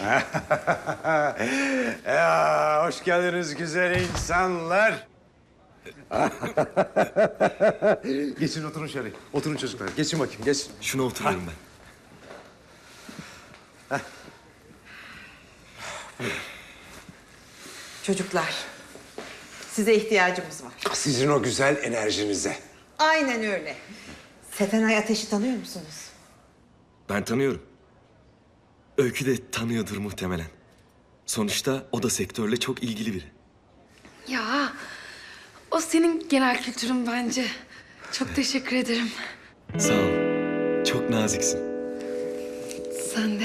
ya, hoş geldiniz güzel insanlar. geçin oturun şöyle. Oturun çocuklar. Geçin bakayım, geç. Şuna oturuyorum ben. Çocuklar, size ihtiyacımız var. Sizin o güzel enerjinize. Aynen öyle. Setenay Ateş'i tanıyor musunuz? Ben tanıyorum. Öykü de tanıyordur muhtemelen. Sonuçta o da sektörle çok ilgili biri. Ya o senin genel kültürün bence. Çok teşekkür ederim. Sağ ol. Çok naziksin. Sen de.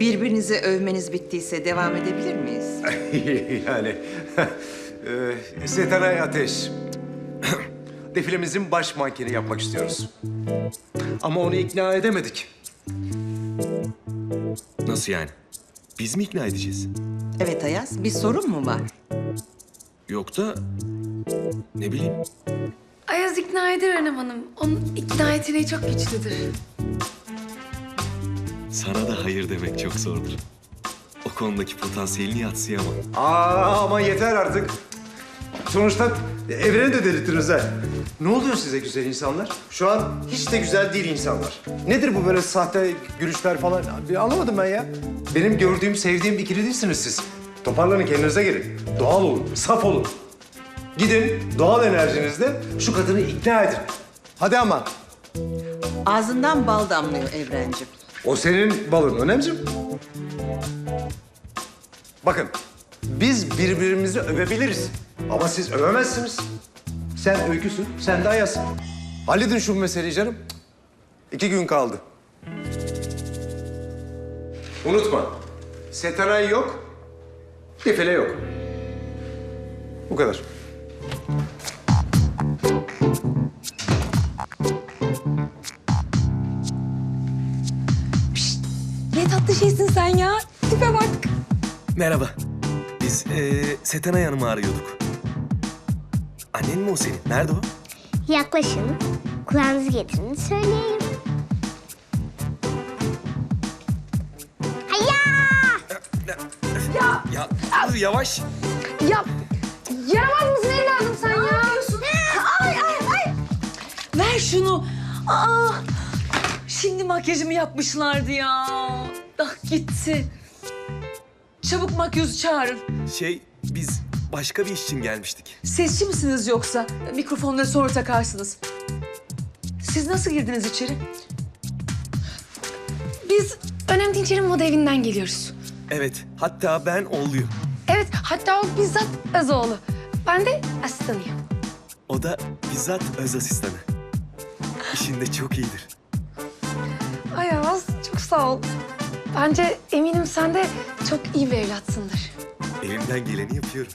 Birbirinizi övmeniz bittiyse devam edebilir miyiz? yani e, Setenay Ateş. Defilemizin baş mankeni yapmak istiyoruz. Ama onu ikna edemedik. Nasıl yani? Biz mi ikna edeceğiz? Evet Ayaz, bir sorun mu var? Yok da ne bileyim. Ayaz ikna eder Önem Hanım. Onun ikna yeteneği çok güçlüdür. Sana da hayır demek çok zordur. O konudaki potansiyelini yatsıyamam. Aa ama yeter artık. Sonuçta evreni de delirttiniz ha. Ne oluyor size güzel insanlar? Şu an hiç de güzel değil insanlar. Nedir bu böyle sahte gülüşler falan? Bir anlamadım ben ya. Benim gördüğüm, sevdiğim ikili değilsiniz siz. Toparlanın kendinize gelin. Doğal olun, saf olun. Gidin doğal enerjinizle şu kadını ikna edin. Hadi ama. Ağzından bal damlıyor Evrencim. O senin balın Önemciğim. Bakın, biz birbirimizi övebiliriz. Ama siz övemezsiniz. Sen öyküsün, sen de ayasın. Halledin şu meseleyi canım. İki gün kaldı. Unutma, Setenay yok, Defile yok. Bu kadar. Ne tatlı şeysin sen ya. Tipe bak. Merhaba. Biz eee Setenay Hanım'ı arıyorduk. Annen mi o senin? Nerede o? Yaklaşın. Kulağınızı getirin. Söyleyelim. Hayya! Ya dur yavaş. Ya yaramaz mısın evladım sen ya? Ay ay ay! Ver şunu. Aa, şimdi makyajımı yapmışlardı ya. Ah gitti. Çabuk makyözü çağırın. Şey başka bir iş için gelmiştik. Sesçi misiniz yoksa? Mikrofonları sonra takarsınız. Siz nasıl girdiniz içeri? Biz Önem Dinçer'in moda evinden geliyoruz. Evet hatta ben oğluyum. Evet hatta o bizzat Özoğlu. Ben de asistanıyım. O da bizzat öz asistanı. İşinde çok iyidir. Ay Ayaz çok sağ ol. Bence eminim sen de çok iyi bir evlatsındır. Elimden geleni yapıyorum.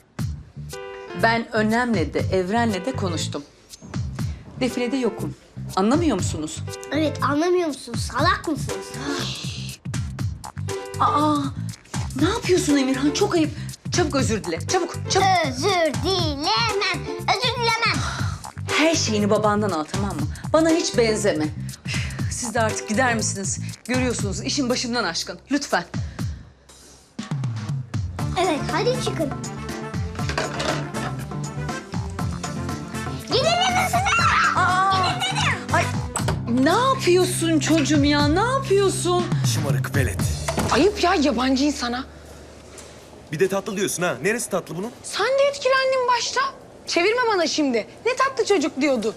Ben Önem'le de Evren'le de konuştum. Defilede yokum. Anlamıyor musunuz? Evet anlamıyor musunuz? Salak mısınız? Aa, ne yapıyorsun Emirhan? Çok ayıp. Çabuk özür dile. Çabuk, çabuk. Özür dilemem. Özür dilemem. Her şeyini babandan al tamam mı? Bana hiç benzeme. Siz de artık gider misiniz? Görüyorsunuz işin başımdan aşkın. Lütfen. Evet hadi çıkın. Ne yapıyorsun çocuğum ya? Ne yapıyorsun? Şımarık velet. Ayıp ya yabancı insana. Bir de tatlı diyorsun ha. Neresi tatlı bunun? Sen de etkilendin başta. Çevirme bana şimdi. Ne tatlı çocuk diyordu.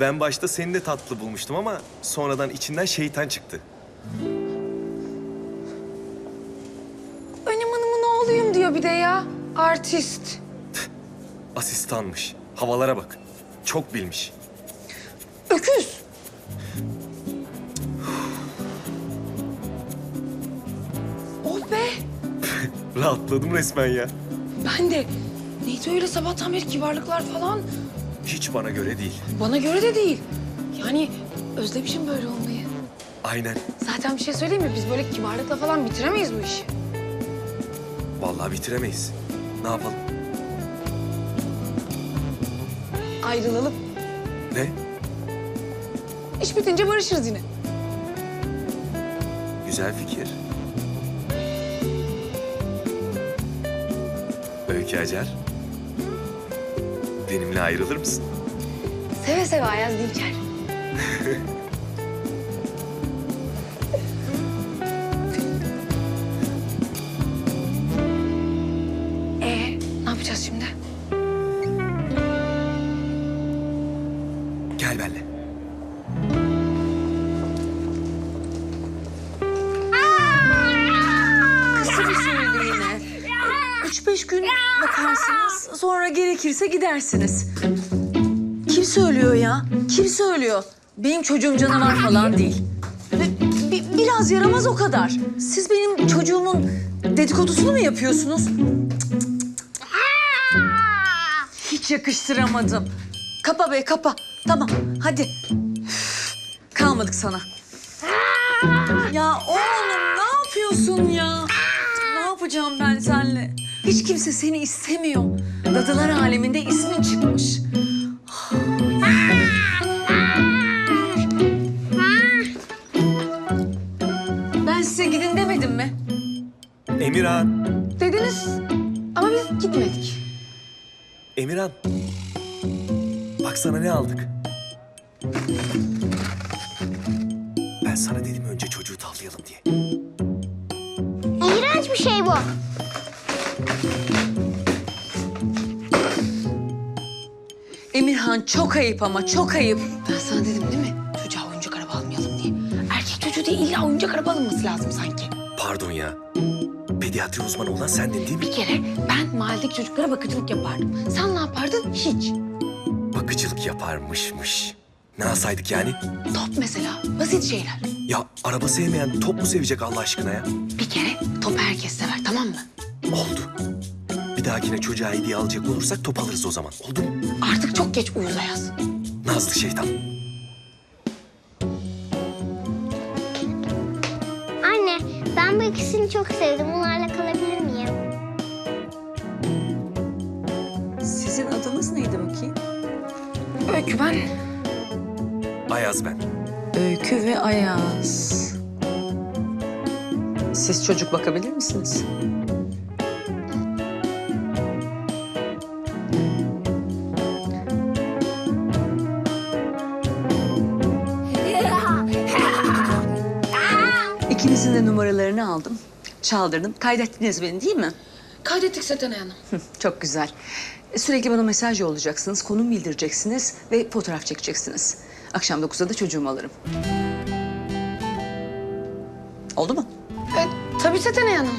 Ben başta seni de tatlı bulmuştum ama sonradan içinden şeytan çıktı. Önem Hanım'ın oğluyum diyor bir de ya. Artist. Asistanmış. Havalara bak. Çok bilmiş. Öküz. Rahatladım resmen ya. Ben de. Neydi öyle sabahtan beri kibarlıklar falan? Hiç bana göre değil. Bana göre de değil. Yani özlemişim böyle olmayı. Aynen. Zaten bir şey söyleyeyim mi? Biz böyle kibarlıkla falan bitiremeyiz bu işi. Vallahi bitiremeyiz. Ne yapalım? Ayrılalım. Ne? İş bitince barışırız yine. Güzel fikir. Peki Hacer? Benimle ayrılır mısın? Seve seve Ayaz Dilker. gerekirse gidersiniz. Kim söylüyor ya? Kim söylüyor? Benim çocuğum canavar falan değil. Bi- bi- biraz yaramaz o kadar. Siz benim çocuğumun dedikodusunu mu yapıyorsunuz? Hiç yakıştıramadım. Kapa be kapa. Tamam hadi. Kalmadık sana. Ya oğlum ne yapıyorsun ya? Ne yapacağım ben seninle? Hiç kimse seni istemiyor. Dadılar aleminde ismin çıkmış. Ben size gidin demedim mi? Emirhan. Dediniz ama biz gitmedik. Emirhan. Bak sana ne aldık. Ben sana dedim önce çocuğu tavlayalım diye. İğrenç bir şey bu. Emirhan çok ayıp ama çok ayıp. Ben sana dedim değil mi? Çocuğa oyuncak araba almayalım diye. Erkek çocuğu değil illa oyuncak araba alınması lazım sanki. Pardon ya. Pediatri uzmanı olan sendin değil mi? Bir kere ben mahalledeki çocuklara bakıcılık yapardım. Sen ne yapardın? Hiç. Bakıcılık yaparmışmış. Ne alsaydık yani? Top mesela. Basit şeyler. Ya araba sevmeyen top mu sevecek Allah aşkına ya? Bir kere top herkes sever tamam mı? Oldu. Dahakine çocuğa hediye alacak olursak top alırız o zaman. Oldu mu? Artık çok geç uyuz Ayaz. Nazlı şeytan. Anne ben bu ikisini çok sevdim. Bunlarla kalabilir miyim? Sizin adınız neydi bakayım? Öykü ben. Ayaz ben. Öykü ve Ayaz. Siz çocuk bakabilir misiniz? İkinizin de numaralarını aldım. Çaldırdım. Kaydettiniz beni değil mi? Kaydettik Seten Hanım. Hı, Çok güzel. Sürekli bana mesaj yollayacaksınız, konum bildireceksiniz ve fotoğraf çekeceksiniz. Akşam 9'da da çocuğumu alırım. Oldu mu? E, tabii Seten Hanım.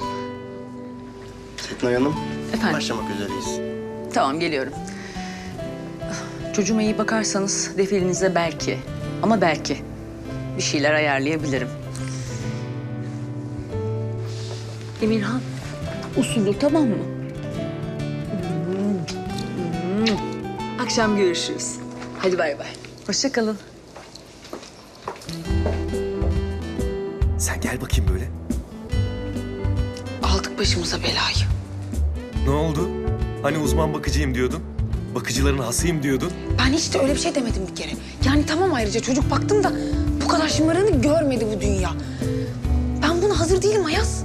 Fetnay Hanım, Efendim? başlamak üzereyiz. Tamam, geliyorum. Çocuğuma iyi bakarsanız defilinizde belki ama belki bir şeyler ayarlayabilirim. Emirhan, usulü tamam mı? Akşam görüşürüz. Hadi bay bay. Hoşça kalın. Sen gel bakayım böyle. Aldık başımıza belayı. Ne oldu? Hani uzman bakıcıyım diyordun? Bakıcıların hasıyım diyordun? Ben hiç de öyle bir şey demedim bir kere. Yani tamam ayrıca çocuk baktım da bu kadar şımarığını görmedi bu dünya. Ben buna hazır değilim Ayaz.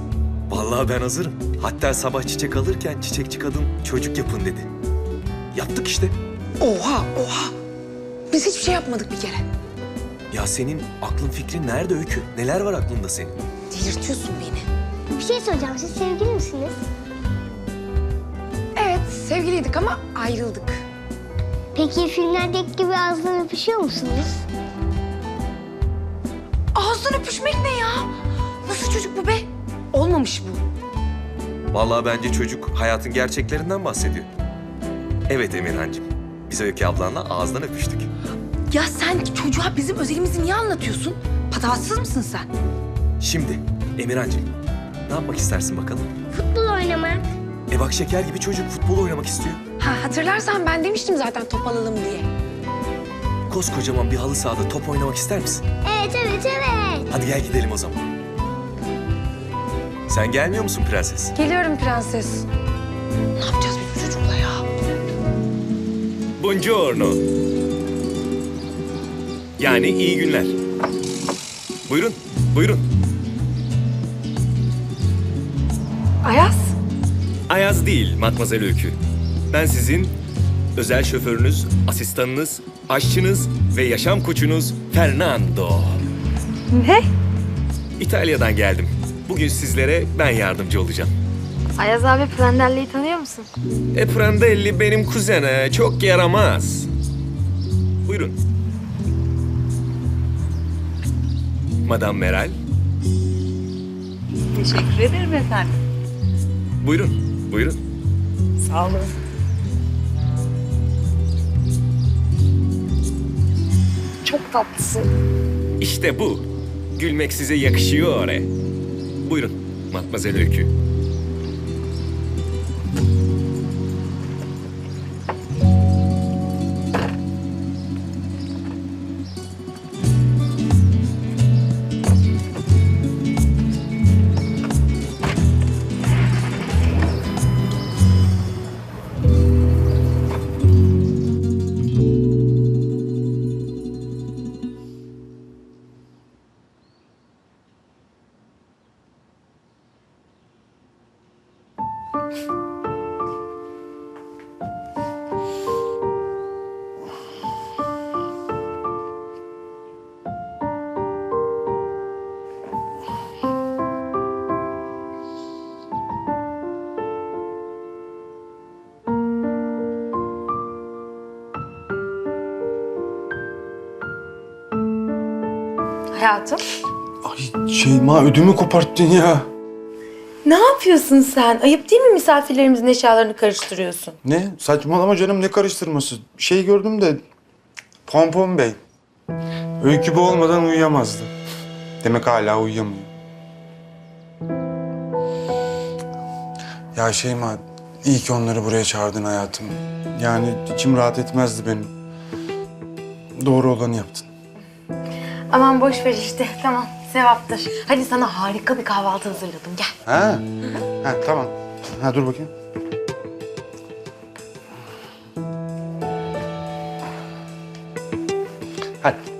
Vallahi ben hazırım. Hatta sabah çiçek alırken çiçekçi kadın çocuk yapın dedi. Yaptık işte. Oha oha. Biz hiçbir şey yapmadık bir kere. Ya senin aklın fikrin nerede Öykü? Neler var aklında senin? Delirtiyorsun beni. Bir şey soracağım. Siz sevgili misiniz? Evet sevgiliydik ama ayrıldık. Peki filmlerdeki gibi ağzından öpüşüyor musunuz? Ağızdan öpüşmek ne ya? Nasıl çocuk bu be? Olmamış bu. Vallahi bence çocuk hayatın gerçeklerinden bahsediyor. Evet Emirhancığım. Biz Öykü ablanla ağızdan öpüştük. Ya sen çocuğa bizim özelimizi niye anlatıyorsun? Patavatsız mısın sen? Şimdi Emirhancığım ne yapmak istersin bakalım? Futbol oynamak. E bak şeker gibi çocuk futbol oynamak istiyor. Ha hatırlarsan ben demiştim zaten top alalım diye. Koskocaman bir halı sahada top oynamak ister misin? Evet, evet, evet. Hadi gel gidelim o zaman. Sen gelmiyor musun prenses? Geliyorum prenses. Ne yapacağız biz bu çocukla ya? Buongiorno. Yani iyi günler. Buyurun, buyurun. Ayaz. Ayaz değil Matmazel Öykü. Ben sizin özel şoförünüz, asistanınız, aşçınız ve yaşam koçunuz Fernando. Ne? İtalya'dan geldim. Bugün sizlere ben yardımcı olacağım. Ayaz abi Prandelli'yi tanıyor musun? E Prandelli benim kuzene çok yaramaz. Buyurun. Madame Meral. Teşekkür ederim efendim. Buyurun, buyurun. Sağ olun. Çok tatlısın. İşte bu. Gülmek size yakışıyor oraya. Buyurun, Matmazel Öykü. Hayatım. Ay Şeyma ödümü koparttın ya. Ne yapıyorsun sen? Ayıp değil mi misafirlerimizin eşyalarını karıştırıyorsun? Ne? Saçmalama canım ne karıştırması? Şey gördüm de Pompon Bey. Öykü bu olmadan uyuyamazdı. Demek hala uyuyamıyor. Ya Şeyma iyi ki onları buraya çağırdın hayatım. Yani içim rahat etmezdi benim. Doğru olanı yaptın. Aman boş ver işte. Tamam. Sevaptır. Hadi sana harika bir kahvaltı hazırladım. Gel. Ha? Ha tamam. Ha dur bakayım. Hadi.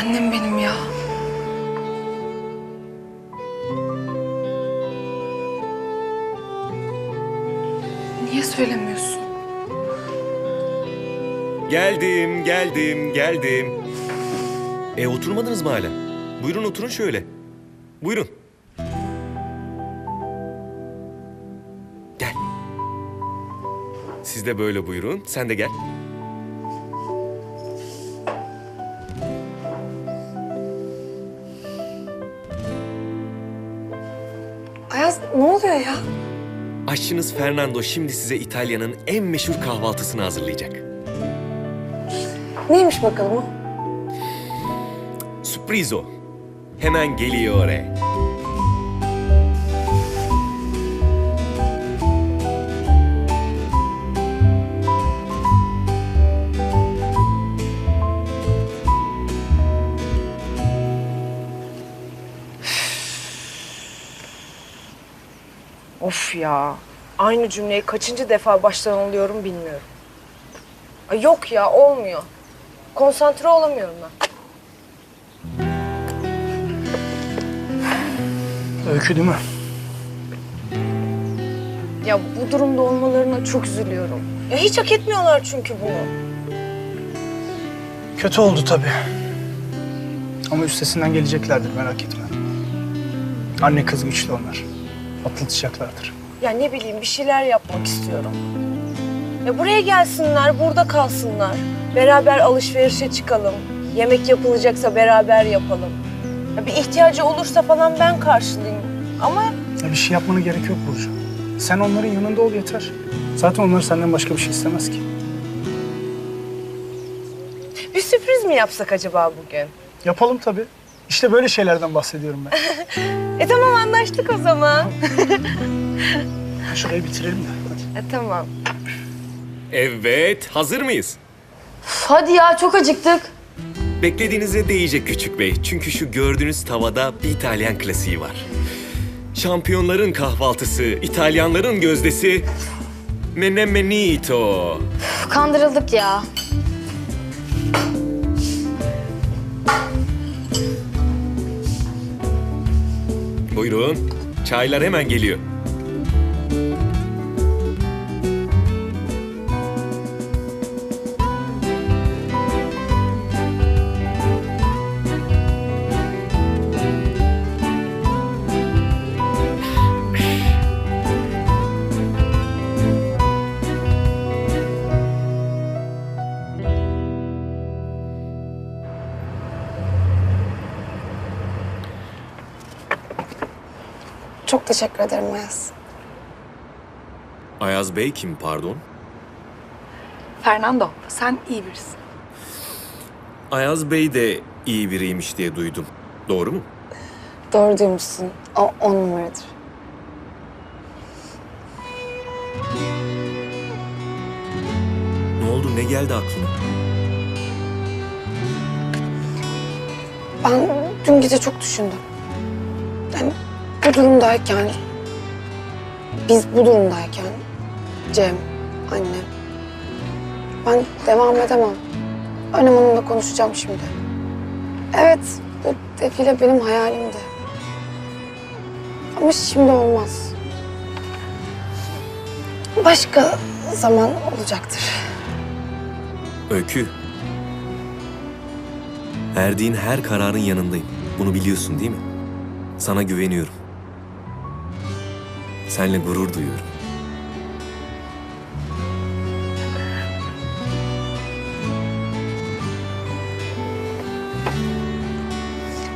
Annem benim ya. Niye söylemiyorsun? Geldim, geldim, geldim. E oturmadınız mı hala? Buyurun oturun şöyle. Buyurun. Gel. Siz de böyle buyurun. Sen de gel. Aşçınız Fernando şimdi size İtalya'nın en meşhur kahvaltısını hazırlayacak. Neymiş bakalım o? Sürprizo. Hemen geliyor ya. Aynı cümleyi kaçıncı defa baştan alıyorum bilmiyorum. Ay yok ya olmuyor. Konsantre olamıyorum ben. Öykü değil mi? Ya bu durumda olmalarına çok üzülüyorum. Ya hiç hak etmiyorlar çünkü bunu. Kötü oldu tabii. Ama üstesinden geleceklerdir merak etme. Anne kız güçlü onlar. Atlatacaklardır. Ya ne bileyim bir şeyler yapmak istiyorum. Ya buraya gelsinler, burada kalsınlar. Beraber alışverişe çıkalım. Yemek yapılacaksa beraber yapalım. Ya bir ihtiyacı olursa falan ben karşılayayım. Ama Ya bir şey yapmana gerek yok Burcu. Sen onların yanında ol yeter. Zaten onlar senden başka bir şey istemez ki. bir sürpriz mi yapsak acaba bugün? Yapalım tabii. İşte böyle şeylerden bahsediyorum ben. E tamam anlaştık o zaman. Şurayı bitirelim de. Hadi. E tamam. Evet, hazır mıyız? Üf, hadi ya çok acıktık. Beklediğinize değecek küçük bey. Çünkü şu gördüğünüz tavada bir İtalyan klasiği var. Şampiyonların kahvaltısı, İtalyanların gözdesi... Menemenito. Kandırıldık ya. Buyurun. Çaylar hemen geliyor. Teşekkür ederim Ayaz. Ayaz Bey kim pardon? Fernando, sen iyi birisin. Ayaz Bey de iyi biriymiş diye duydum. Doğru mu? Doğru duymuşsun. O on numaradır. Ne oldu? Ne geldi aklına? Ben dün gece çok düşündüm. Yani bu durumdayken, biz bu durumdayken, Cem, annem, ben devam edemem. Önem Hanım'la konuşacağım şimdi. Evet, bu defile benim hayalimdi. Ama şimdi olmaz. Başka zaman olacaktır. Öykü. Verdiğin her kararın yanındayım. Bunu biliyorsun değil mi? Sana güveniyorum. Seninle gurur duyuyorum.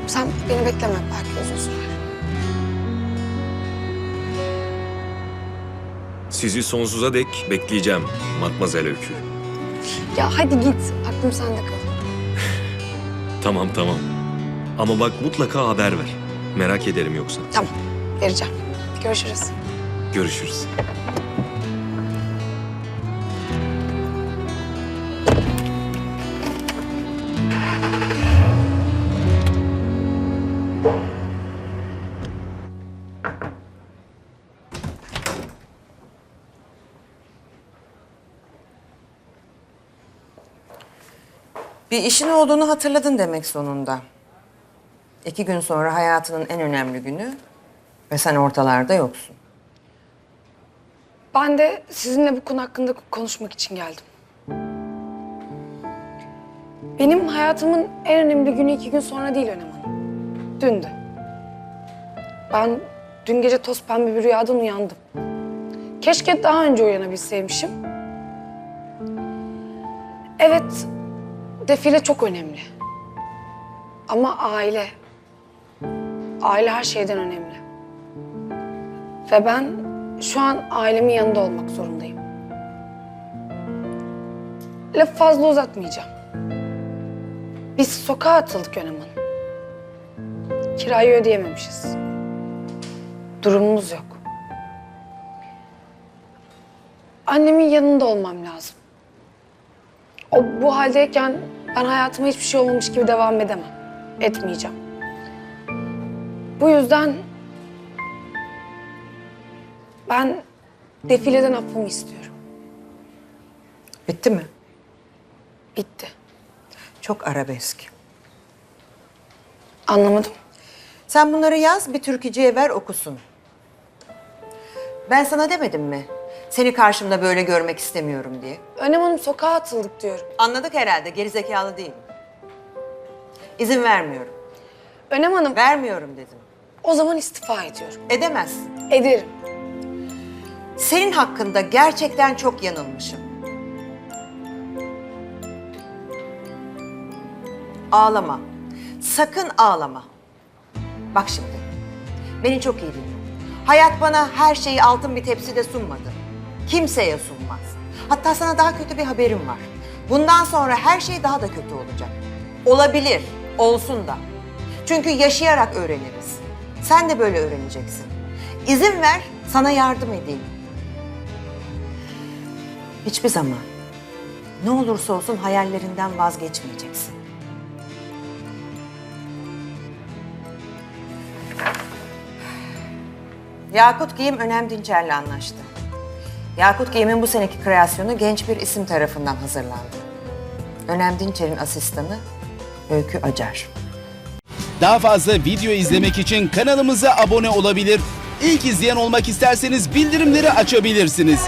Sen beni bekleme belki uzun sürer. Sizi sonsuza dek bekleyeceğim Matmazel Öykü. Ya hadi git, aklım sende kal. Tamam tamam. Ama bak mutlaka haber ver. Merak ederim yoksa. Tamam, vereceğim. Görüşürüz. Görüşürüz. Bir işin olduğunu hatırladın demek sonunda. İki gün sonra hayatının en önemli günü ve sen ortalarda yoksun. Ben de sizinle bu konu hakkında konuşmak için geldim. Benim hayatımın en önemli günü iki gün sonra değil Önem Hanım. Dündü. Ben dün gece toz pembe bir rüyadan uyandım. Keşke daha önce uyanabilseymişim. Evet, defile çok önemli. Ama aile, aile her şeyden önemli. Ve ben şu an ailemin yanında olmak zorundayım. Lafı fazla uzatmayacağım. Biz sokağa atıldık Önem. Kirayı ödeyememişiz. Durumumuz yok. Annemin yanında olmam lazım. O bu haldeyken ben hayatıma hiçbir şey olmamış gibi devam edemem. Etmeyeceğim. Bu yüzden ben defileden affımı istiyorum. Bitti mi? Bitti. Çok arabesk. Anlamadım. Sen bunları yaz, bir türkücüye ver okusun. Ben sana demedim mi? Seni karşımda böyle görmek istemiyorum diye. Önem Hanım sokağa atıldık diyorum. Anladık herhalde, gerizekalı değilim. İzin vermiyorum. Önem Hanım Vermiyorum dedim. o zaman istifa ediyorum. Edemezsin. Ederim. Senin hakkında gerçekten çok yanılmışım. Ağlama. Sakın ağlama. Bak şimdi. Beni çok iyi dinle. Hayat bana her şeyi altın bir tepside sunmadı. Kimseye sunmaz. Hatta sana daha kötü bir haberim var. Bundan sonra her şey daha da kötü olacak. Olabilir, olsun da. Çünkü yaşayarak öğreniriz. Sen de böyle öğreneceksin. İzin ver, sana yardım edeyim. Hiçbir zaman. Ne olursa olsun hayallerinden vazgeçmeyeceksin. Yakut Giyim Önem Dinçer'le anlaştı. Yakut Giyim'in bu seneki kreasyonu genç bir isim tarafından hazırlandı. Önem Dinçer'in asistanı Öykü Acar. Daha fazla video izlemek için kanalımıza abone olabilir. İlk izleyen olmak isterseniz bildirimleri açabilirsiniz.